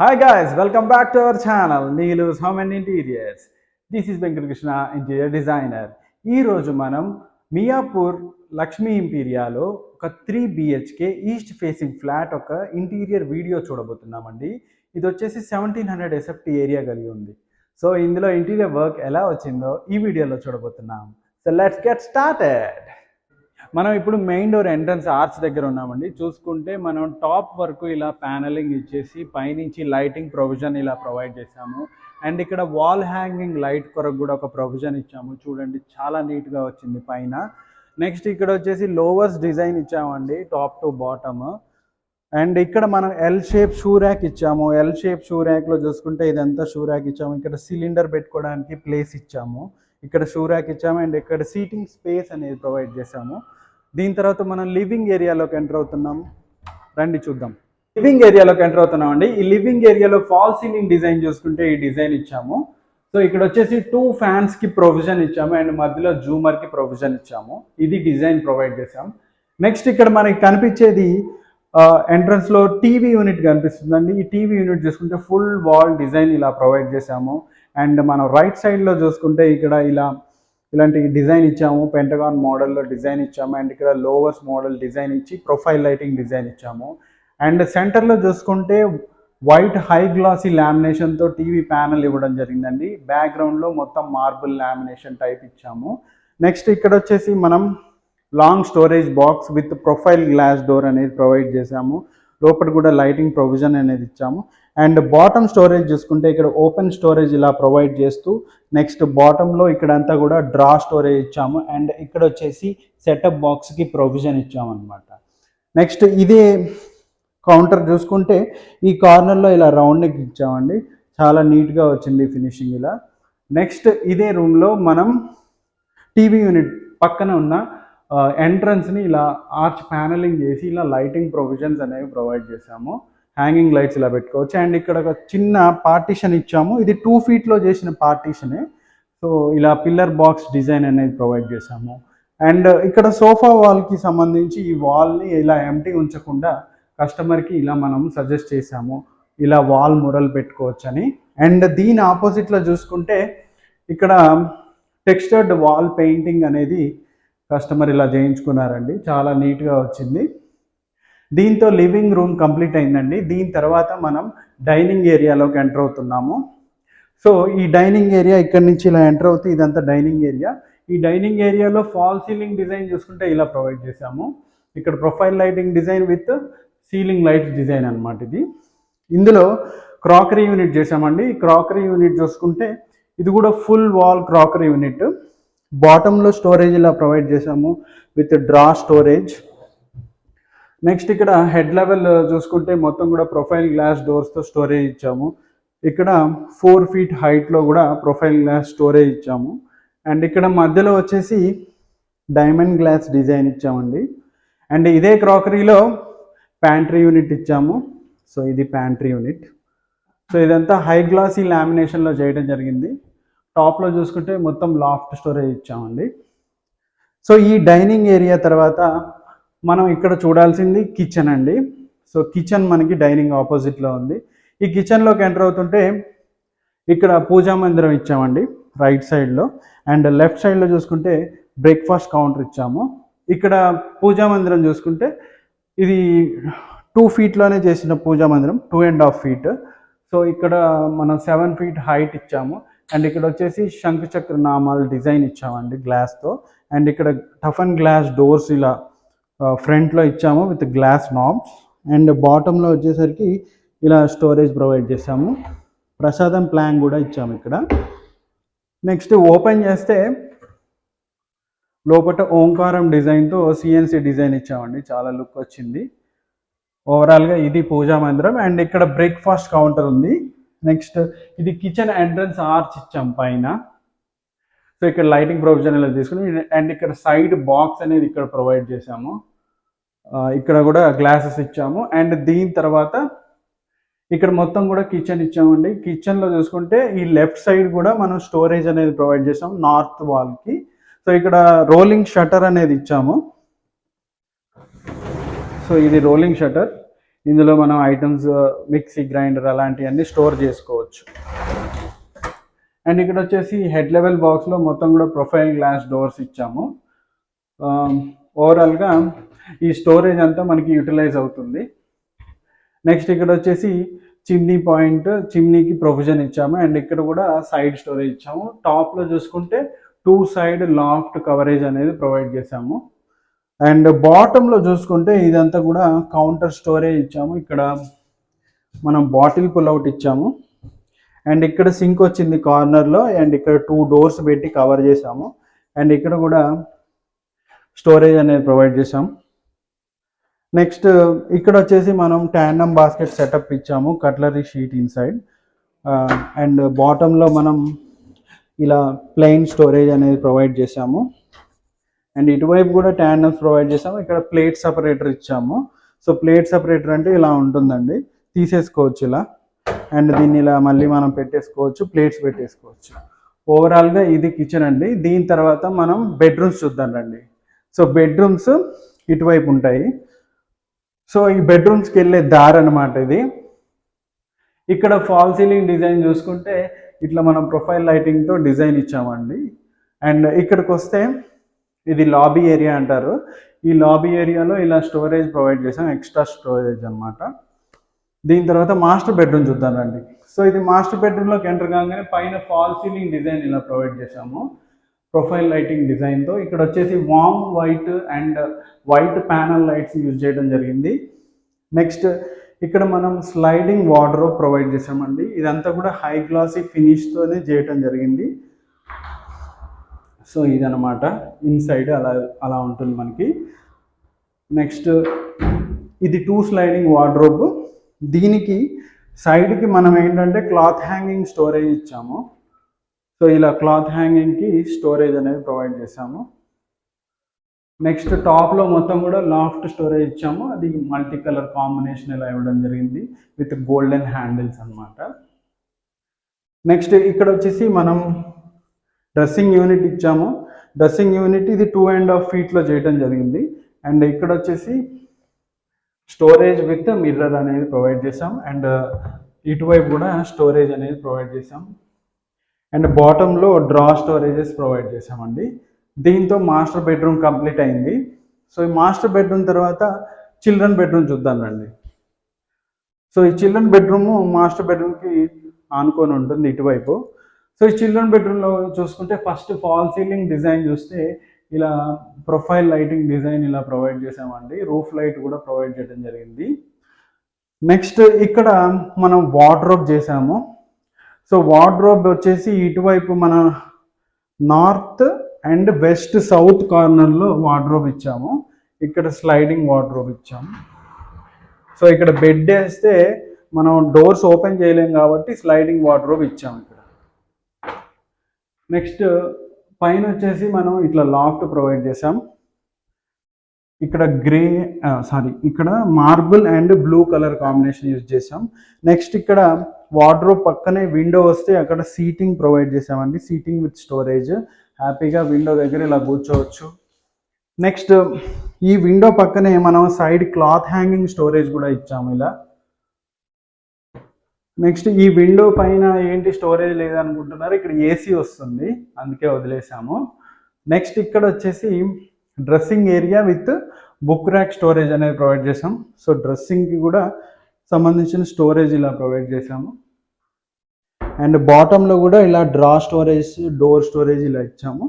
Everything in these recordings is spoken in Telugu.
Hi guys welcome back to our channel Neelu Home and interiors this is Venkatakrishna interior designer ఈరోజు మనం మియాపూర్ లక్ష్మీ ఇంపీరియాలో ఒక three BHK east facing flat ఒక ఇంటీరియర్ వీడియో చూడబోతున్నామండి. ఇది వచ్చేసి సెవెంటీన్ హండ్రెడ్ ఎస్ఎఫ్టీ ఏరియా కలిగి ఉంది. సో ఇందులో ఇంటీరియర్ వర్క్ ఎలా వచ్చిందో ఈ వీడియోలో చూడబోతున్నాం. సో లెట్స్ గెట్ స్టార్టెడ్ మనం ఇప్పుడు మెయిన్ డోర్ ఎంట్రన్స్ ఆర్చ్ దగ్గర ఉన్నామండి. చూసుకుంటే మనం టాప్ వరకు ఇలా ప్యానలింగ్ ఇచ్చేసి పైనుంచి లైటింగ్ ప్రొవిజన్ ఇలా ప్రొవైడ్ చేసాము అండ్ ఇక్కడ వాల్ హ్యాంగింగ్ లైట్ కొరకు కూడా ఒక ప్రొవిజన్ ఇచ్చాము. చూడండి చాలా నీట్గా వచ్చింది పైన. నెక్స్ట్ ఇక్కడ వచ్చేసి లోవర్స్ డిజైన్ ఇచ్చామండి టాప్ టు బాటమ్ అండ్ ఇక్కడ మనం ఎల్ షేప్ షూ ర్యాక్ ఇచ్చాము. ఎల్ షేప్ షూ ర్యాక్లో చూసుకుంటే ఇదంతా షూ ర్యాక్ ఇచ్చాము. ఇక్కడ సిలిండర్ పెట్టుకోవడానికి ప్లేస్ ఇచ్చాము. ఇక్కడ షూ ర్యాక్ ఇచ్చాము. అండ్ ఇక్కడ సీటింగ్ స్పేస్ అనేది ప్రొవైడ్ చేసాము దీని తర్వాత మనం లివింగ్ ఏరియాలోకి ఎంటర్ అవుతున్నాం. రండి చూద్దాం. లివింగ్ ఏరియాలోకి ఎంటర్ అవుతున్నాం అండి ఈ లివింగ్ ఏరియాలో ఫాల్ సీలింగ్ డిజైన్ చూసుకుంటే ఈ డిజైన్ ఇచ్చాము. సో ఇక్కడ వచ్చేసి టూ ఫ్యాన్స్కి ప్రొవిజన్ ఇచ్చాము అండ్ మధ్యలో జూమర్కి ప్రొవిజన్ ఇచ్చాము. ఇది డిజైన్ ప్రొవైడ్ చేసాం నెక్స్ట్ ఇక్కడ మనకి కనిపించేది ఎంట్రన్స్లో టీవీ యూనిట్ కనిపిస్తుందండి. ఈ టీవీ యూనిట్ చూసుకుంటే ఫుల్ వాల్ డిజైన్ ఇలా ప్రొవైడ్ చేసాము అండ్ మనం రైట్ సైడ్లో చూసుకుంటే ఇక్కడ ఇలా ఇలాంటి డిజైన్ ఇచ్చాము పెంటగాన్ మోడల్లో డిజైన్ ఇచ్చాము అండ్ ఇక్కడ లోవర్స్ మోడల్ డిజైన్ ఇచ్చి ప్రొఫైల్ లైటింగ్ డిజైన్ ఇచ్చాము. అండ్ సెంటర్లో చూసుకుంటే వైట్ హై గ్లాసీ లామినేషన్తో టీవీ ప్యానల్ ఇవ్వడం జరిగిందండి. బ్యాక్గ్రౌండ్లో మొత్తం మార్బుల్ లామినేషన్ టైప్ ఇచ్చాము. నెక్స్ట్ ఇక్కడ వచ్చేసి మనం long storage box with profile glass door అనేది ప్రొవైడ్ చేసాము లోపల కూడా లైటింగ్ ప్రొవిజన్ అనేది ఇచ్చాము. అండ్ బాటమ్ స్టోరేజ్ చూసుకుంటే ఇక్కడ ఓపెన్ స్టోరేజ్ ఇలా ప్రొవైడ్ చేస్తూ నెక్స్ట్ బాటంలో ఇక్కడంతా కూడా డ్రా స్టోరేజ్ ఇచ్చాము. అండ్ ఇక్కడ వచ్చేసి సెటప్ బాక్స్కి ప్రొవిజన్ ఇచ్చామన్నమాట. నెక్స్ట్ ఇదే కౌంటర్ చూసుకుంటే ఈ కార్నర్లో ఇలా రౌండ్ నెక్ ఇచ్చామండి. చాలా నీట్గా వచ్చింది ఫినిషింగ్ ఇలా. నెక్స్ట్ ఇదే రూమ్లో మనం టీవీ యూనిట్ పక్కన ఉన్న ఎంట్రన్స్ని ఇలా ఆర్చ్ ప్యానలింగ్ చేసి ఇలా లైటింగ్ ప్రొవిజన్స్ అనేవి ప్రొవైడ్ చేసాము హ్యాంగింగ్ లైట్స్ ఇలా పెట్టుకోవచ్చు. అండ్ ఇక్కడ ఒక చిన్న పార్టీషన్ ఇచ్చాము. ఇది టూ ఫీట్లో చేసిన పార్టీషనే సో ఇలా పిల్లర్ బాక్స్ డిజైన్ అనేది ప్రొవైడ్ చేసాము అండ్ ఇక్కడ సోఫా వాల్కి సంబంధించి ఈ వాల్ని ఇలా ఎంటీ ఉంచకుండా కస్టమర్కి ఇలా మనం సజెస్ట్ చేసాము ఇలా వాల్ మురల్ పెట్టుకోవచ్చు అని అండ్ దీని ఆపోజిట్లో చూసుకుంటే ఇక్కడ టెక్స్టర్డ్ వాల్ పెయింటింగ్ అనేది కస్టమర్ ఇలా చేయించుకున్నారండి. చాలా నీట్గా వచ్చింది. దీంతో లివింగ్ రూమ్ కంప్లీట్ అయిందండి. దీని తర్వాత మనం డైనింగ్ ఏరియాలోకి ఎంటర్ అవుతున్నాము. సో ఈ డైనింగ్ ఏరియా ఇక్కడ నుంచి ఇలా ఎంటర్ అవుతే ఇదంతా డైనింగ్ ఏరియా. ఈ డైనింగ్ ఏరియాలో ఫాల్ సీలింగ్ డిజైన్ చూసుకుంటే ఇలా ప్రొవైడ్ చేసాము ఇక్కడ profile lighting design with ceiling lights design అనమాట ఇది. ఇందులో క్రాకరీ యూనిట్ చేసామండి ఈ క్రాకరీ యూనిట్ చూసుకుంటే ఇది కూడా ఫుల్ వాల్ క్రాకరీ యూనిట్. బాటంలో స్టోరేజ్ ఇలా ప్రొవైడ్ చేసాము విత్ డ్రా స్టోరేజ్. నెక్స్ట్ ఇక్కడ హెడ్ లెవెల్ చూసుకుంటే మొత్తం కూడా ప్రొఫైల్ గ్లాస్ డోర్స్తో స్టోరేజ్ ఇచ్చాము. ఇక్కడ ఫోర్ ఫీట్ హైట్లో కూడా ప్రొఫైల్ గ్లాస్ స్టోరేజ్ ఇచ్చాము. అండ్ ఇక్కడ మధ్యలో వచ్చేసి డైమండ్ గ్లాస్ డిజైన్ ఇచ్చామండి. అండ్ ఇదే క్రాకరీలో ప్యాంట్రీ యూనిట్ ఇచ్చాము. సో ఇది ప్యాంట్రీ యూనిట్. సో ఇదంతా హై గ్లాసీ లామినేషన్లో చేయడం జరిగింది. టాప్లో చూసుకుంటే మొత్తం లాఫ్ట్ స్టోరేజ్ ఇచ్చామండి. సో ఈ డైనింగ్ ఏరియా తర్వాత మనం ఇక్కడ చూడాల్సింది కిచెన్ అండి. సో కిచెన్ మనకి డైనింగ్ ఆపోజిట్లో ఉంది. ఈ కిచెన్లోకి ఎంటర్ అవుతుంటే ఇక్కడ పూజా మందిరం ఇచ్చామండి రైట్ సైడ్లో అండ్ లెఫ్ట్ సైడ్లో చూసుకుంటే బ్రేక్ఫాస్ట్ కౌంటర్ ఇచ్చాము. ఇక్కడ పూజా మందిరం చూసుకుంటే ఇది టూ ఫీట్లోనే చేసిన పూజా మందిరం two and half feet so ఇక్కడ మనం సెవెన్ ఫీట్ హైట్ ఇచ్చాము. అండ్ ఇక్కడ వచ్చేసి శంఖచక్ర నామాలు డిజైన్ ఇచ్చామండి గ్లాస్తో అండ్ ఇక్కడ టఫన్ గ్లాస్ డోర్స్ ఇలా ఫ్రంట్లో ఇచ్చాము విత్ గ్లాస్ నాబ్స్ అండ్ బాటంలో వచ్చేసరికి ఇలా స్టోరేజ్ ప్రొవైడ్ చేసాము ప్రసాదం ప్లాన్ కూడా ఇచ్చాము ఇక్కడ. నెక్స్ట్ ఓపెన్ చేస్తే లోపల ఓంకారం డిజైన్తో సిఎన్సి డిజైన్ ఇచ్చామండి. చాలా లుక్ వచ్చింది. ఓవరాల్గా ఇది పూజా మందిరం. అండ్ ఇక్కడ బ్రేక్ఫాస్ట్ కౌంటర్ ఉంది. నెక్స్ట్ ఇది కిచెన్ ఎంట్రన్స్ ఆర్చ్ ఇచ్చాం పైన. సో ఇక్కడ లైటింగ్ ప్రొవిజన్ ఇలా తీసుకుని అండ్ ఇక్కడ సైడ్ బాక్స్ అనేది ఇక్కడ ప్రొవైడ్ చేసాము ఇక్కడ కూడా గ్లాసెస్ ఇచ్చాము. అండ్ దీని తర్వాత ఇక్కడ మొత్తం కూడా కిచెన్ ఇచ్చామండి. కిచెన్లో చూసుకుంటే ఈ లెఫ్ట్ సైడ్ కూడా మనం స్టోరేజ్ అనేది ప్రొవైడ్ చేసాం నార్త్ వాల్కి సో ఇక్కడ రోలింగ్ షటర్ అనేది ఇచ్చాము. సో ఇది రోలింగ్ షటర్ ఇందులో మనం ఐటమ్స్ మిక్సీ గ్రైండర్ అలాంటివన్నీ స్టోర్ చేసుకోవచ్చు. అండ్ ఇక్కడ వచ్చేసి హెడ్ లెవెల్ బాక్స్లో మొత్తం కూడా ప్రొఫైల్ గ్లాస్ డోర్స్ ఇచ్చాము. Um, ఓవరాల్గా ఈ స్టోరేజ్ అంతా మనకి యూటిలైజ్ అవుతుంది. నెక్స్ట్ ఇక్కడ వచ్చేసి చిమ్నీ పాయింట్ చిమ్నీకి ప్రొవిజన్ ఇచ్చాము. అండ్ ఇక్కడ కూడా సైడ్ స్టోరేజ్ ఇచ్చాము. టాప్లో చూసుకుంటే టూ సైడ్ లాఫ్ట్ కవరేజ్ అనేది ప్రొవైడ్ చేసాము అండ్ బాటంలో చూసుకుంటే ఇదంతా కూడా కౌంటర్ స్టోరేజ్ ఇచ్చాము. ఇక్కడ మనం బాటిల్ పుల్అవుట్ ఇచ్చాము. అండ్ ఇక్కడ సింక్ వచ్చింది కార్నర్లో అండ్ ఇక్కడ టూ డోర్స్ పెట్టి కవర్ చేసాము అండ్ ఇక్కడ కూడా స్టోరేజ్ అనేది ప్రొవైడ్ చేసాము నెక్స్ట్ ఇక్కడ వచ్చేసి మనం ట్యాండమ్ బాస్కెట్ సెటప్ ఇచ్చాము కట్లరీ షీట్ ఇన్సైడ్. అండ్ బాటంలో మనం ఇలా ప్లెయిన్ స్టోరేజ్ అనేది ప్రొవైడ్ చేసాము అండ్ ఇటువైపు కూడా ట్యాండమ్స్ ప్రొవైడ్ చేసాము ఇక్కడ ప్లేట్ సపరేటర్ ఇచ్చాము. సో ప్లేట్ సపరేటర్ అంటే ఇలా ఉంటుందండి తీసేసుకోవచ్చు ఇలా. అండ్ దీన్ని ఇలా మళ్ళీ మనం పెట్టేసుకోవచ్చు ప్లేట్స్ పెట్టేసుకోవచ్చు. ఓవరాల్గా ఇది కిచెన్ అండి దీని తర్వాత మనం బెడ్రూమ్స్ చూద్దాం రండి. సో బెడ్రూమ్స్ ఇటువైపు ఉంటాయి. సో ఈ బెడ్రూమ్స్కి వెళ్ళే దారి అనమాట ఇది. ఇక్కడ ఫాల్ సీలింగ్ డిజైన్ చూసుకుంటే ఇట్లా మనం ప్రొఫైల్ లైటింగ్తో డిజైన్ ఇచ్చామండి. అండ్ ఇక్కడికి వస్తే ఇది లాబీ ఏరియా అంటారు. ఈ లాబీ ఏరియాలో ఇలా స్టోరేజ్ ప్రొవైడ్ చేసాం ఎక్స్ట్రా స్టోరేజ్ అనమాట దీని తర్వాత మాస్టర్ బెడ్రూమ్ చూద్దాం రండి. సో ఇది మాస్టర్ బెడ్రూమ్లోకి ఎంటర్ కాగానే పైన ఫాల్ సీలింగ్ డిజైన్ ఇలా ప్రొవైడ్ చేసాము. ప్రొఫైల్ లైటింగ్ డిజైన్తో. ఇక్కడ వచ్చేసి warm white and white panel lights use చేయడం జరిగింది. నెక్స్ట్ ఇక్కడ మనం స్లైడింగ్ వాటర్ ప్రొవైడ్ చేసామండి ఇదంతా కూడా హై గ్లాసీ ఫినిష్తోనే చేయటం జరిగింది. సో ఇదనమాట ఇన్సైడ్ అలా అలా ఉంటుంది మనకి. నెక్స్ట్ ఇది టూ స్లైడింగ్ వార్డ్రోబ్ దీనికి సైడ్కి మనం ఏంటంటే క్లాత్ హ్యాంగింగ్ స్టోరేజ్ ఇచ్చాము. సో ఇలా క్లాత్ హ్యాంగింగ్కి స్టోరేజ్ అనేది ప్రొవైడ్ చేసాము నెక్స్ట్ టాప్లో మొత్తం కూడా లాఫ్ట్ స్టోరేజ్ ఇచ్చాము. అది మల్టీ కలర్ కాంబినేషన్ ఇలా ఇవ్వడం జరిగింది విత్ గోల్డెన్ హ్యాండిల్స్ అనమాట నెక్స్ట్ ఇక్కడ వచ్చేసి మనం డ్రెస్సింగ్ యూనిట్ ఇచ్చాము. డ్రెస్సింగ్ యూనిట్ ఇది టూ అండ్ హాఫ్ ఫీట్లో చేయడం జరిగింది. అండ్ ఇక్కడ వచ్చేసి స్టోరేజ్ విత్ మిర్రర్ అనేది ప్రొవైడ్ చేసాం అండ్ ఇటువైపు కూడా స్టోరేజ్ అనేది ప్రొవైడ్ చేసాం అండ్ బాటంలో డ్రా స్టోరేజెస్ ప్రొవైడ్ చేసామండి దీంతో మాస్టర్ బెడ్రూమ్ కంప్లీట్ అయింది. సో ఈ మాస్టర్ బెడ్రూమ్ తర్వాత చిల్డ్రన్ బెడ్రూమ్ చూద్దాం రండి. సో ఈ చిల్డ్రన్ బెడ్రూమ్ మాస్టర్ బెడ్రూమ్కి ఆనుకొని ఉంటుంది ఇటువైపు. సో ఈ చిల్డ్రన్ బెడ్రూమ్లో చూసుకుంటే ఫస్ట్ ఫాల్ సీలింగ్ డిజైన్ చూస్తే ఇలా ప్రొఫైల్ లైటింగ్ డిజైన్ ఇలా ప్రొవైడ్ చేసామండి రూఫ్ లైట్ కూడా ప్రొవైడ్ చేయడం జరిగింది. నెక్స్ట్ ఇక్కడ మనం వార్డ్రోబ్ చేసాము సో వార్డ్రోబ్ వచ్చేసి ఇటువైపు మన నార్త్ అండ్ వెస్ట్ సౌత్ కార్నర్లో వార్డ్రోబ్ ఇచ్చాము. ఇక్కడ స్లైడింగ్ వార్డ్రోబ్ ఇచ్చాము. సో ఇక్కడ బెడ్ వేస్తే మనం డోర్స్ ఓపెన్ చేయలేం కాబట్టి స్లైడింగ్ వార్డ్రోబ్ ఇచ్చాము ఇక్కడ. నెక్స్ట్ పైన వచ్చేసి మనం ఇట్లా లాఫ్ట్ ప్రొవైడ్ చేసాం ఇక్కడ గ్రే సారీ ఇక్కడ marble and blue colour combination use చేసాం నెక్స్ట్ ఇక్కడ వార్డ్రోబ్ పక్కనే విండో వస్తే అక్కడ సీటింగ్ ప్రొవైడ్ చేసామండి సీటింగ్ విత్ స్టోరేజ్. హ్యాపీగా విండో దగ్గర ఇలా కూర్చోవచ్చు. నెక్స్ట్ ఈ విండో పక్కనే మనం సైడ్ క్లాత్ హ్యాంగింగ్ స్టోరేజ్ కూడా ఇచ్చాము ఇలా. నెక్స్ట్ ఈ విండో పైన ఏంటి స్టోరేజ్ లేదనుకుంటున్నారు ఇక్కడ ఏసీ వస్తుంది. అందుకే వదిలేసాము. నెక్స్ట్ ఇక్కడ వచ్చేసి dressing area with book rack storage అనేది ప్రొవైడ్ చేసాం సో డ్రెస్సింగ్కి కూడా సంబంధించిన స్టోరేజ్ ఇలా ప్రొవైడ్ చేసాము అండ్ బాటంలో కూడా ఇలా డ్రా స్టోరేజ్ డోర్ స్టోరేజ్ ఇలా ఇచ్చాము.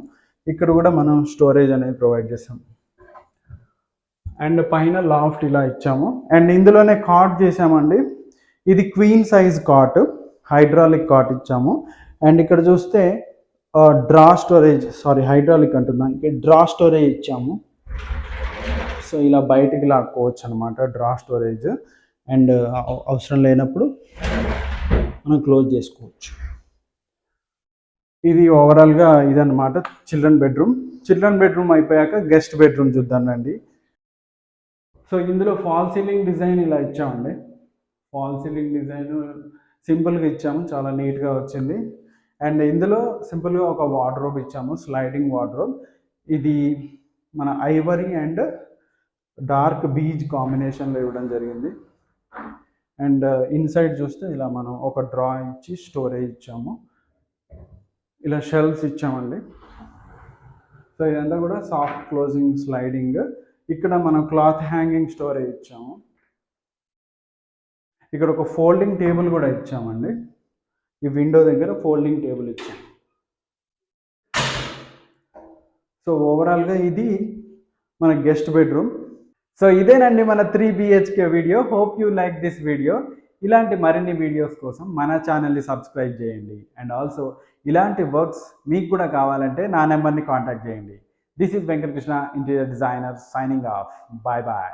ఇక్కడ కూడా మనం స్టోరేజ్ అనేది ప్రొవైడ్ చేసాము అండ్ పైన లాఫ్ట్ ఇలా ఇచ్చాము. అండ్ ఇందులోనే కాట్ చేసామండి ఇది queen size cot hydraulic cot ఇచ్చాము. అండ్ ఇక్కడ చూస్తే డ్రా స్టోరేజ్ సారీ హైడ్రాలిక్ అంటున్నా. ఇంకా డ్రా స్టోరేజ్ ఇచ్చాము. సో ఇలా బయటికి లాక్కోవచ్చు అనమాట డ్రా స్టోరేజ్. అండ్ అవసరం లేనప్పుడు మనం క్లోజ్ చేసుకోవచ్చు. ఇది ఓవరాల్గా ఇదన్నమాట చిల్డ్రన్ బెడ్రూమ్. చిల్డ్రన్ బెడ్రూమ్ అయిపోయాక గెస్ట్ బెడ్రూమ్ చూద్దానండి సో ఇందులో ఫాల్ సీలింగ్ డిజైన్ ఇలా ఇచ్చామండి. ఫాల్ సీలింగ్ డిజైన్ సింపుల్గా ఇచ్చాము చాలా నీట్గా వచ్చింది. అండ్ ఇందులో సింపుల్గా ఒక వార్డ్రోబ్ ఇచ్చాము స్లైడింగ్ వార్డ్రోబ్. ఇది మన ఐవరీ అండ్ డార్క్ బీజ్ కాంబినేషన్లో ఇవ్వడం జరిగింది. అండ్ uh, ఇన్సైడ్ చూస్తే ఇలా మనం ఒక డ్రా ఇచ్చి స్టోరేజ్ ఇచ్చాము. ఇలా షెల్ఫ్స్ ఇచ్చామండి. సో ఇదంతా కూడా సాఫ్ట్ క్లోజింగ్ స్లైడింగ్ ఇక్కడ మనం క్లాత్ హ్యాంగింగ్ స్టోరేజ్ ఇచ్చాము. ఇక్కడ ఒక ఫోల్డింగ్ టేబుల్ కూడా ఇచ్చామండి. ఈ విండో దగ్గర ఫోల్డింగ్ టేబుల్ ఇచ్చాము. సో ఓవరాల్గా ఇది మన గెస్ట్ బెడ్రూమ్ సో ఇదేనండి మన three BHK video hope you like this video ఇలాంటి మరిన్ని వీడియోస్ కోసం మన ఛానల్ని సబ్స్క్రైబ్ చేయండి. అండ్ ఆల్సో ఇలాంటి వర్క్స్ మీకు కూడా కావాలంటే నా నెంబర్ని కాంటాక్ట్ చేయండి. This is Venkatakrishna interior designer signing off bye bye